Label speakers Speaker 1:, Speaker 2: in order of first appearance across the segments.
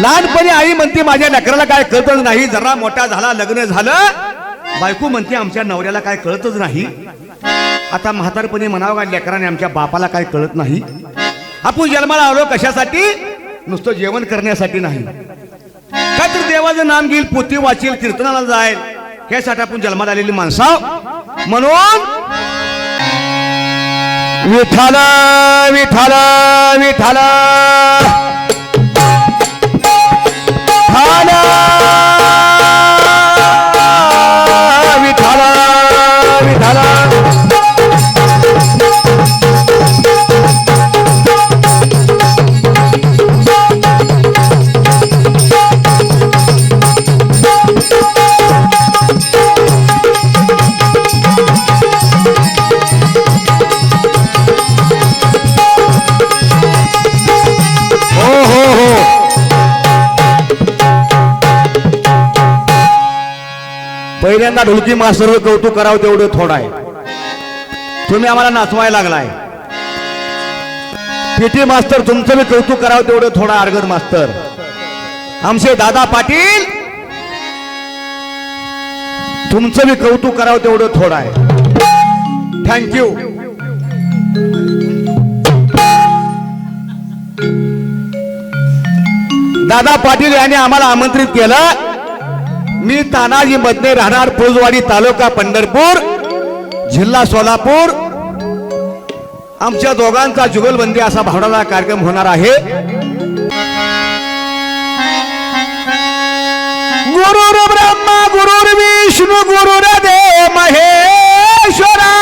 Speaker 1: लहानपणी आई म्हणते माझ्या लेकराला काय कळतच नाही. जरा मोठा झाला लग्न झालं. बायको म्हणते आमच्या नवऱ्याला काय कळतच नाही. आता म्हातारपणी म्हणावं का लेकराने आमच्या बापाला काय कळत नाही? आपण जन्माला आलो कशासाठी? नुसतं जेवण करण्यासाठी नाही. काय तर देवाचं नाम घेईल पोती वाचेल कीर्तनाला जाईल. ह्यासाठी आपण जन्माला आलेली माणसं म्हणून विठाला विठाला विठाला पहिल्यांदा ढोलकी मास्टर कौतुक करावं तेवढं थोडं आहे. तुम्ही आम्हाला नाचवायला लागलाय. पीटी मास्तर तुमचं मी कौतुक करावं तेवढं थोडा अर्गद मास्तर आमचे दादा पाटील तुमचं मी कौतुक करावं तेवढं थोडं आहे. थँक्यू दादा पाटील यांनी आम्हाला आमंत्रित केलं. मी तानाजी मधने राहणार फुलवाडी तालुका पंढरपूर जिल्हा सोलापूर. आमच्या दोघांचा जुगलबंदी असा भावनाचा कार्यक्रम होणार आहे. गुरुर ब्रह्मा गुरुर विष्णू गुरुर देव महेश्वरा.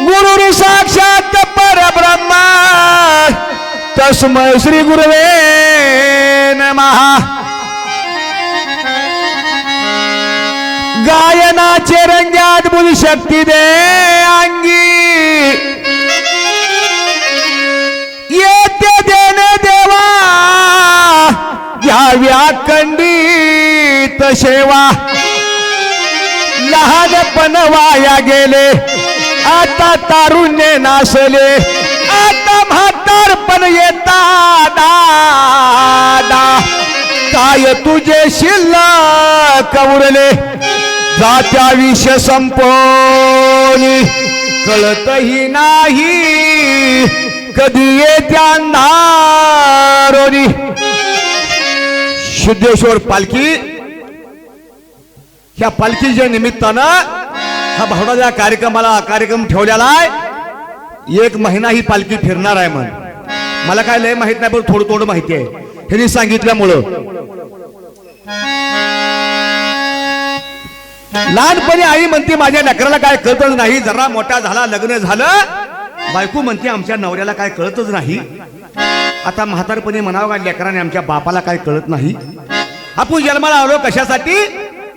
Speaker 1: गुरुर साक्षात परब्रह्मा. तस्मै श्री गुरुवे नमः. गायनाचे रंग्यात बुद्ध शक्ती दे अंगी. येते देणे देवा घ्यावी कंडीत सेवा. लहानपण वाया गेले आता तारुण्य नासले आता म्हातारपण येता दादा काय तुझे शिल्लक उरले? जात्या विष संपवली. कळतही नाही कधी येत्या नारोनी सिद्धेश्वर पालखी ह्या पालखीच्या निमित्तानं हा भावनाच्या कार्यक्रमाला कार्यक्रम ठेवलेला आहे. एक महिना ही पालखी फिरणार आहे म्हण. मला काय लय माहीत नाही पण थोडं थोडं माहिती आहे. हे सांगितल्यामुळं. लहानपणी आई म्हणते माझ्या लेकराला काय कळतच नाही जरा मोठा झाला लग्न झालं. बायको म्हणते आमच्या नवऱ्याला काय कळतच नाही. आता म्हातारपणी म्हणावं काय लेकराने आमच्या बापाला काय कळत नाही? आपण जन्माला आलो कशासाठी?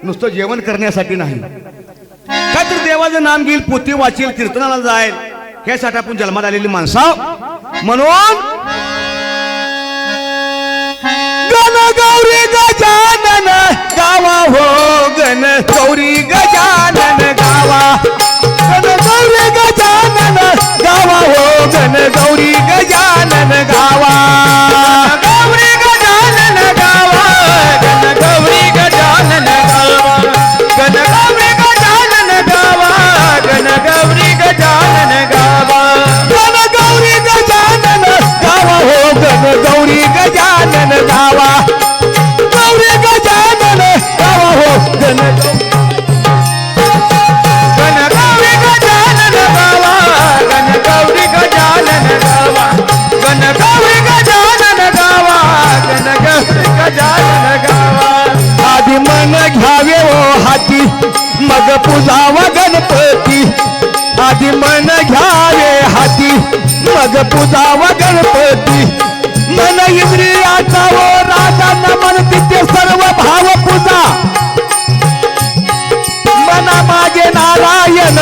Speaker 1: नुसतं जेवण करण्यासाठी नाही. का तर देवाचं नाम घेईल पोती वाचेल कीर्तनाला जाईल ह्यासाठी आपण जन्माला आलेली माणसा म्हणून गौरी गजा गावा हो गण गौरी गजानन पूजावा गणपती आधी मन घ्यावे हाती मग पूजावा गणपती मन इंद्रियाचा ओ राजा मन तिथे सर्व भाव पूजा. मना मागे नारायण.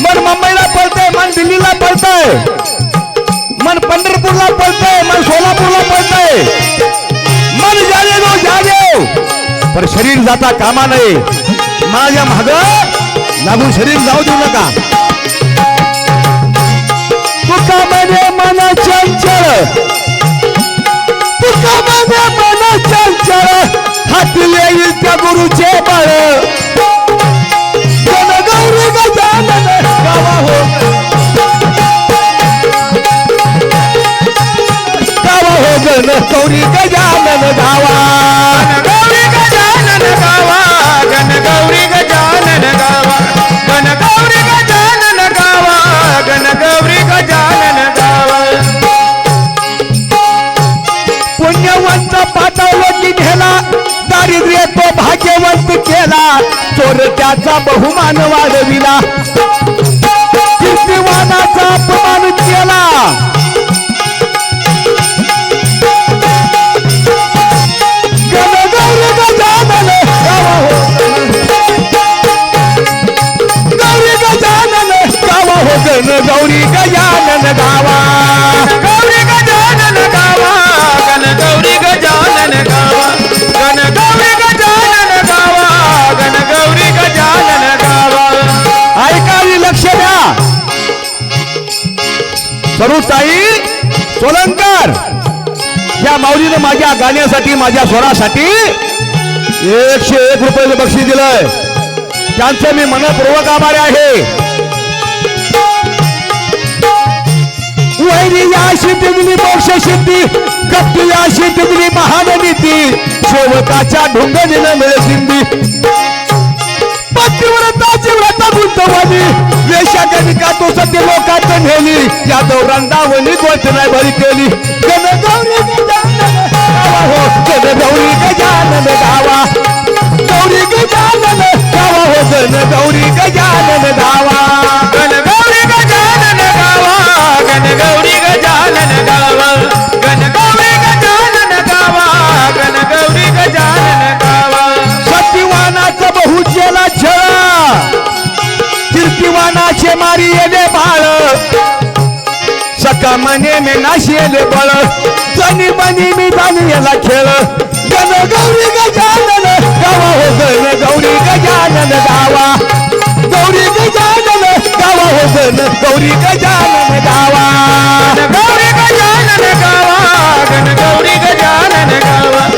Speaker 1: मन मुंबईला पळतंय मन दिल्लीला पळतंय. मन पंढरपूरला पळतंय मन सोलापूरला पळतंय. पर शरीर जाता कामा नये. माझ्या माग लागून शरीर जाऊ देऊ नका. तुका म्हणे मन चंचल. तुका म्हणे मन चंचल. हातले त्या गुरुचे बळ. गौरी गजानन हो.
Speaker 2: गौरी गजानन गावा. हो. हो गौरी गजानन गावा गण गौरी गजानन गावा गण गौरी गजानन गावा.
Speaker 1: पुण्यवंत पाठवती नेला दारिद्र्य तो भाग्यवंत केला चोर त्याचा बहुमान वाढविला सरुताई सोलंकर. या माऊलीनं माझ्या गाण्यासाठी माझ्या स्वरासाठी एकशे एक रुपयाचं बक्षीस दिलंय. त्यांचं मी मनपूर्वक आभारी आहे. वैरी याशी दिली मोक्ष सिद्धी कप्पी याशी दिली महान नीती सेवकाच्या ढुंगणीनं मिळे सिंधी. पतिव्रताची व्रता गुंतवली वेशा गणिका तो सत्य लोकात नेली या दौरांदावली गोष्ट नाही भरी केली. गण गौरी गजानन गावा हो गण गौरी गजानन गावा गौरी गजानन गावा हो गण गौरी गजानन गावा
Speaker 2: गण गौरी गजानन गावा गण गौरी गजानन गावा
Speaker 1: कीर्तिवानाचे मारी येले बाळ. सका मने मे नाशी येले बळ. जनी बनी मी जाणी याला खेळ. गण गौरी गजानन गावा हो गण गौरी गजानन गावा. गौरी गजानन गावा हो गण गौरी गजानन गावा.
Speaker 2: गौरी गजानन गावा गण गौरी गजानन गावा.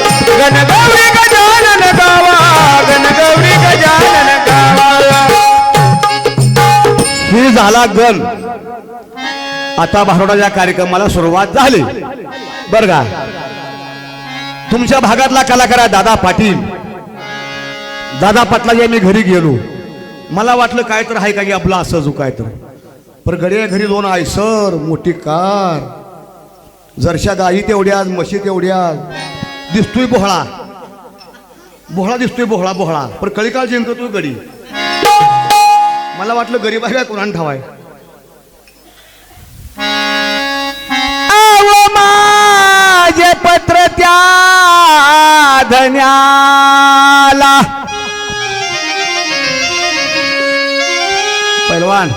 Speaker 1: झाला गण. आता भारोडाच्या कार्यक्रमाला सुरुवात झाली. बर का? तुमच्या भागातला कलाकार आहे दादा पाटील. दादा पाटलाच्या मी घरी गेलो. मला वाटलं काय तर आहे का की आपलं असं जो काय तर. पण गड्या घरी दोन आहे सर मोठी कार. जरशा गाई तेवढ्या म्हशी तेवढ्या. दिसतोय बोहळा. बोहळा दिसतोय बोहळा बोहळा. पण कळी काळ जिंकतोय गडी. मला वाटलं गरीब आहे का कोणाला ठावाय? माझे पत्र त्या धन्याला. पैलवान.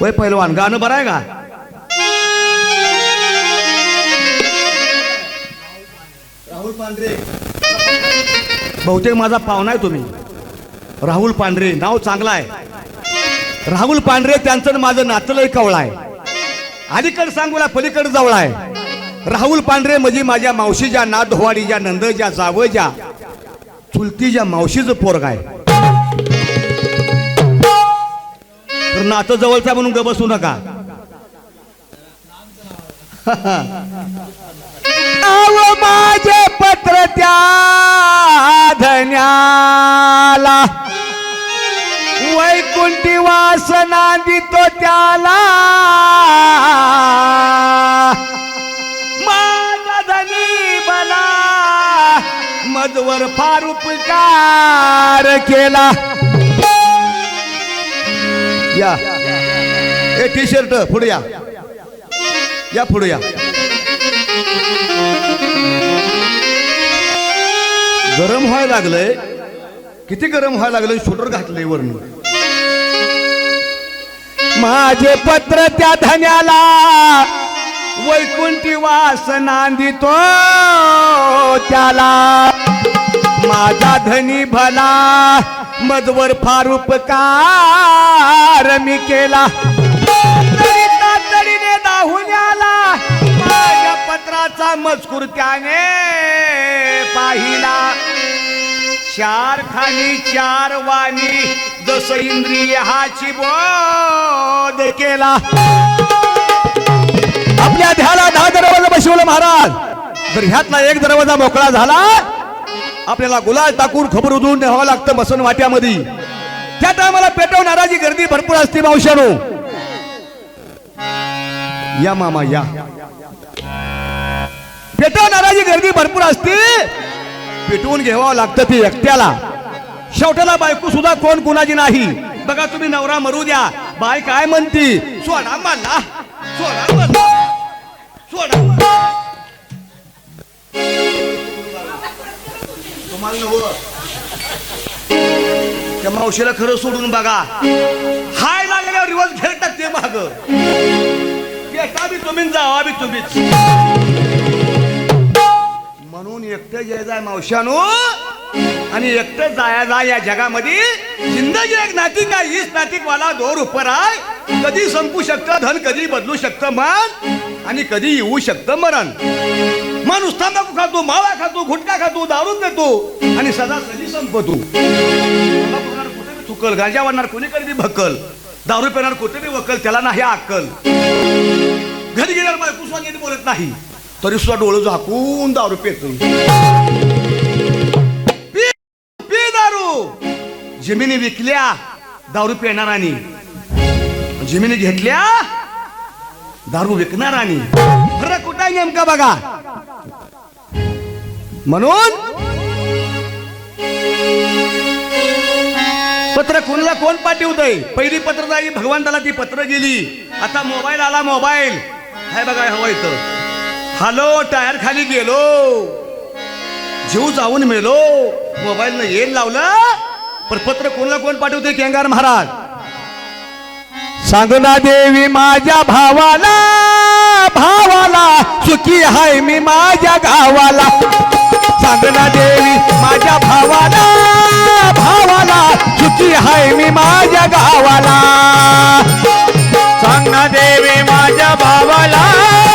Speaker 1: होय पैलवान गाणं बरं आहे का? राहुल पांढरे. बहुतेक माझा पाहुणा आहे तुम्ही. राहुल पांढरे नाव चांगलं आहे. राहुल पांढरे त्यांचं माझं नातलंय कवळा आहे. अलीकडे सांगूला पलीकडे जवळ आहे. राहुल पांढरे म्हणजे माझ्या मावशीच्या नाथधोवाडीच्या नंदच्या जावच्या चुलतीच्या मावशीचं पोरग आहे. तर नातं जवळचा म्हणून ग बसू नका. माझे पत्र त्या धन्याला वैकुंठी वासना दितो त्याला. माझा धनी बला मजवर फार उपकार केला. या. ए टी शर्ट पुढे या. या पुढे या. गरम व्हायला लागलंय. किती गरम व्हायला लागलं शूटर घातलंय वरण माझे पत्र त्या धन्याला. वैकुंठी वास नांदितो त्याला. माझा धनी भला मजवर फार उपकार मी केला. दाहून आला माझ्या पत्राचा मजकूर त्याने पाहिला. चार खाली चार वाणी जस इंद्रिय हाची बोध केला. आपल्या ध्याला दहा दरवाजा बसवलं महाराज. जर ह्यातला एक दरवाजा मोकळा झाला. आपल्याला गुलाल टाकून खबर उधळून न्यावं लागतं बसून वाट्यामध्ये. त्या टायमाला पेटवणाराची गर्दी भरपूर असते मावशानो या मामा या. पेटवणाराची गर्दी भरपूर असते. पेटवून घ्यावं लागतं ते एकट्याला. शेवटाला बायको सुद्धा कोण कुणाची नाही. बघा तुम्ही नवरा मरू द्या. बाय काय म्हणती? सोडा मला. सोडा मला. सोडा तुम्हाला नवं. त्या मावशीला खरं सोडून बघा. हाय लागल्यावर रिवर्स घेत टाकते माग. येता बी तुम्ही जावा बी तुम्हीच. म्हणून एकटं जे जाय मावशानो आणि एकटं जाया जा या जगामध्ये. जिंदगी एक नातिक आहे हीच नातिक मला दोर उपर आहे कधी संपू शकतं धन कधी बदलू शकतं मन. आणि कधी येऊ शकतं मरण. मन तांबाखू खातो मावा खातो गुटखा खातो दारू देतो. आणि सदा कधी संपतो. चुकल गांजा वाढणार कोणी कधी भक्कल दारू पिणार कुठे बी वकल त्याला नाही अक्कल घरी गेल्यावर बायको स्वागत बोलत नाही. तरी सुद्धा डोळं झाकून दारू पितो. जमिनी विकल्या दारू पिणारानी. जमिनी घेतल्या दारू विकणारानी. फरक कुठं आहे नेमका बघा. म्हणून पत्र कोणाला कोण पाठवतय? पहिली पत्र जाई भगवंताला ती पत्र गेली. आता मोबाईल आला मोबाईल. हाय बघा हवं इथं. हॅलो टायर खाली गेलो. जीव जाऊन मेलो. मोबाईल न येल लावलं. पण पत्र कोणाला कोण पाठवते केंगार महाराज. सांगना देवी माझ्या भावाला भावाला सुखी हाय मी माझ्या गावाला. सांगना देवी माझ्या भावाला भावाला सुखी हाय मी माझ्या गावाला.
Speaker 2: सांगना देवी माझ्या भावाला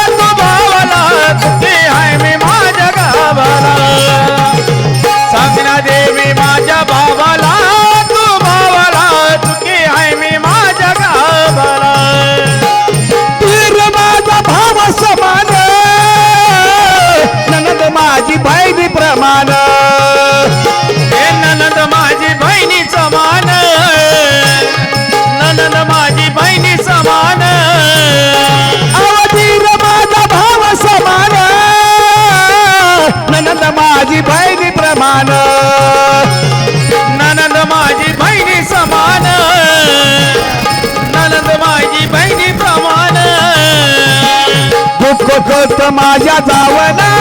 Speaker 2: तू भावाला सुखी आहे मी माझ्या गावाला. माझ्या
Speaker 1: जावना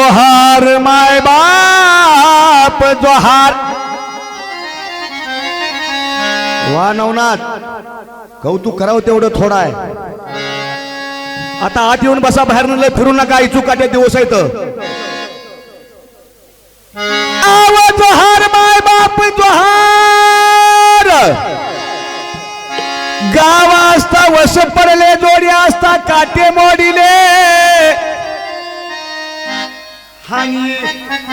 Speaker 1: जोहार माय बाप जोहार. वा नवनाथ कौतुक करावं तेवढं थोडं आहे. आता आत येऊन बसा बाहेर लय फिरू नका इचू काट्या दिवस आहेत. जोहार माय बाप जोहार. गाव असता वस पडले जोडी असता काटे मोडिले. हानी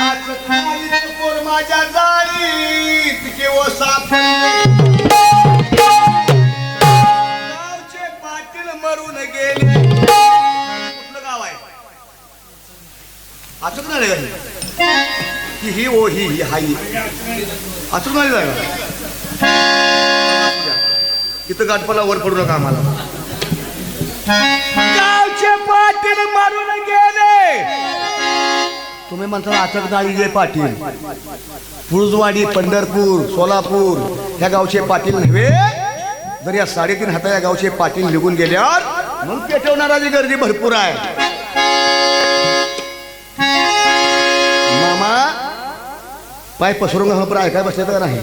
Speaker 1: आज खाली पोर माझ्या जाळीत केव सापडले गावचे पाटील मरून गेले. कुठलं गाव आहे? अचूक नाही की ही ही ओ ही ही हाई. अचूक नाही जागा तिथं गाठपाला वर पडू नका आम्हाला. गावचे पाटील मारून गेले. तुम्ही म्हणता आचक दाळीचे पाटील पुळजवाडी पंढरपूर सोलापूर ह्या गावचे पाटील नव्हे? जर या साडेतीन या गावचे पाटील निघून गेल्यावर मग पेटवणाराची गर्दी भरपूर आहे. मामा पाय पसरून घालपर ऐकाय बसले तर नाही.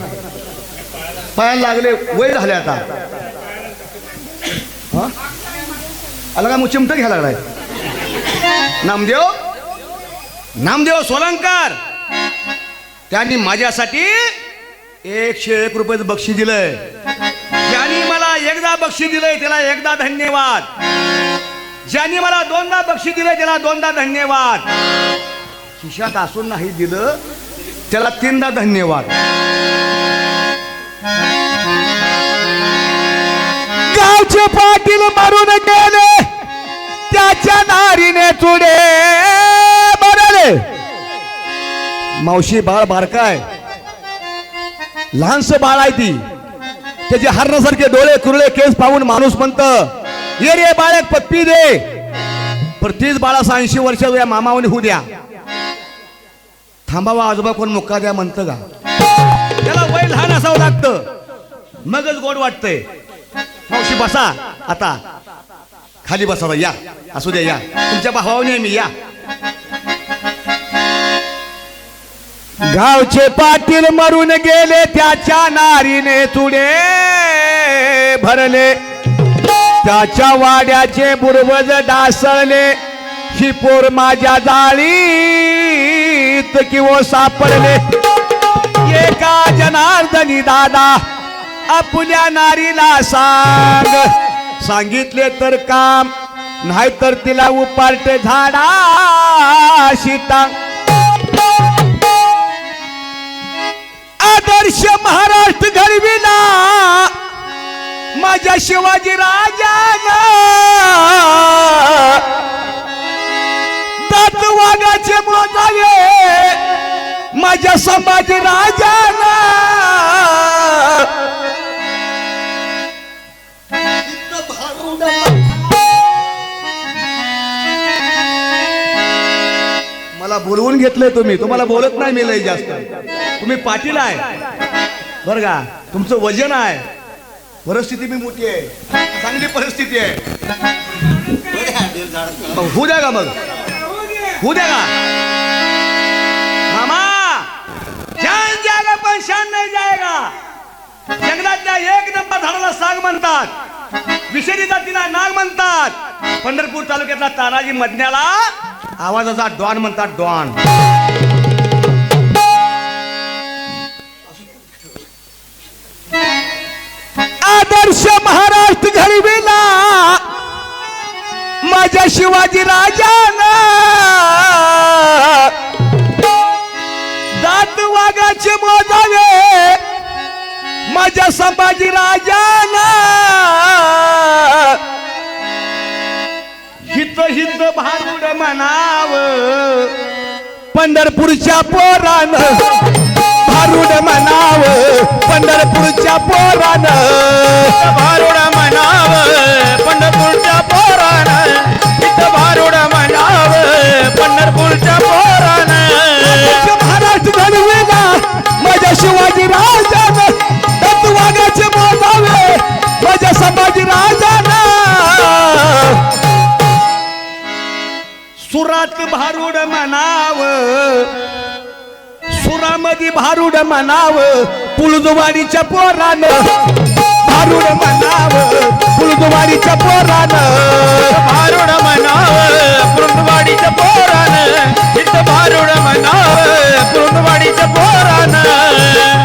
Speaker 1: पाय लागले वय झाले आता. हा? आला का मग चिमटं घ्यायला लागलाय? नामदेव? नामदेव सोलंकर! त्यांनी माझ्यासाठी एकशे एक रुपयाचं बक्षीस दिलंय. ज्यांनी मला एकदा बक्षीस दिलंय त्याला एकदा धन्यवाद. ज्यांनी मला दोनदा बक्षीस दिलंय त्याला दोनदा धन्यवाद. खिशात असून नाही दिलं त्याला तीनदा धन्यवाद. गावचे पाटील मारून गेले त्याच्या नारीने चुडे. मावशी बाळ बारकाय लहानस बाळ आहे ती. त्याचे हरणासारखे डोळे कुरळे केस पाहून माणूस म्हणत ये रे बाळक पत्ती दे पर तीच बाळा ऐंशी वर्ष या मामावने होऊ द्या. थांबावा आजोबा कोण मुक्का द्या म्हणतं का? त्याला वय लहान असावं लागतं. मगच गोड वाटतंय. मावशी बसा आता. खाली बसा या. असू द्या या. तुमच्या भावाने मी या. गावचे पाटील मरून गेले त्याच्या नारीने तुडे भरले. त्याच्या वाड्याचे बुरवज डासळले ही पोर माझ्या जाळीत किंवा सापडले. एका जनार्दनी दादा आपल्या नारीला सांग. सांगितले तर काम नाहीतर तिला उपार्ट झाडा शिता महाराष्ट्र घडविला माझ्या शिवाजी दात वाघाचे मोजावे. माझ्या संभाजी राजाना मला बोलवून घेतलंय तुम्ही. तुम्हाला बोलत नाही मी लय जास्त. तुम्ही पाटील आहे. बरं का तुमचं वजन आहे. परिस्थिती बी मोठी आहे. चांगली परिस्थिती आहे. होऊ द्या का मग? होऊ द्या का? मामा जान जागा पण शान नाही जाएगा जंगलातल्या एक नंबर झाडाला साग म्हणतात. विषारी जातीला नाग म्हणतात. पंढरपूर तालुक्यातला तानाजी मधण्याला आवाजाचा डॉन म्हणतात डॉन. महाराष्ट्र घडविला. माझ्या शिवाजी राजाना दात वाघाचे मोजावे. माझ्या संभाजी राजाना हित हित भारूड म्हणाव. पंढरपूरच्या पोरानं भारूड म्हणाव पंढरपूरच्या पोरान.
Speaker 2: भारुड म्हणाव पंढरपूरच्या पोरान. इथं भारुड म्हणाव पंढरपूरच्या पोरान.
Speaker 1: महाराष्ट्र घडविला माझ्या शिवाजी राजानं तत्वागाचे मोजावे माझ्या संभाजी राजानं. सुरात भारूड मधी भारुड म्हणाव पुळदुवाडीच्या पोरानं भारुड म्हणाव पुळदुवाडीच्या पोरानं भारुड म्हणाव पुळदुवाडीच्या पोरानं इथं भारुड म्हणाव पुळदुवाडीच्या पोरानं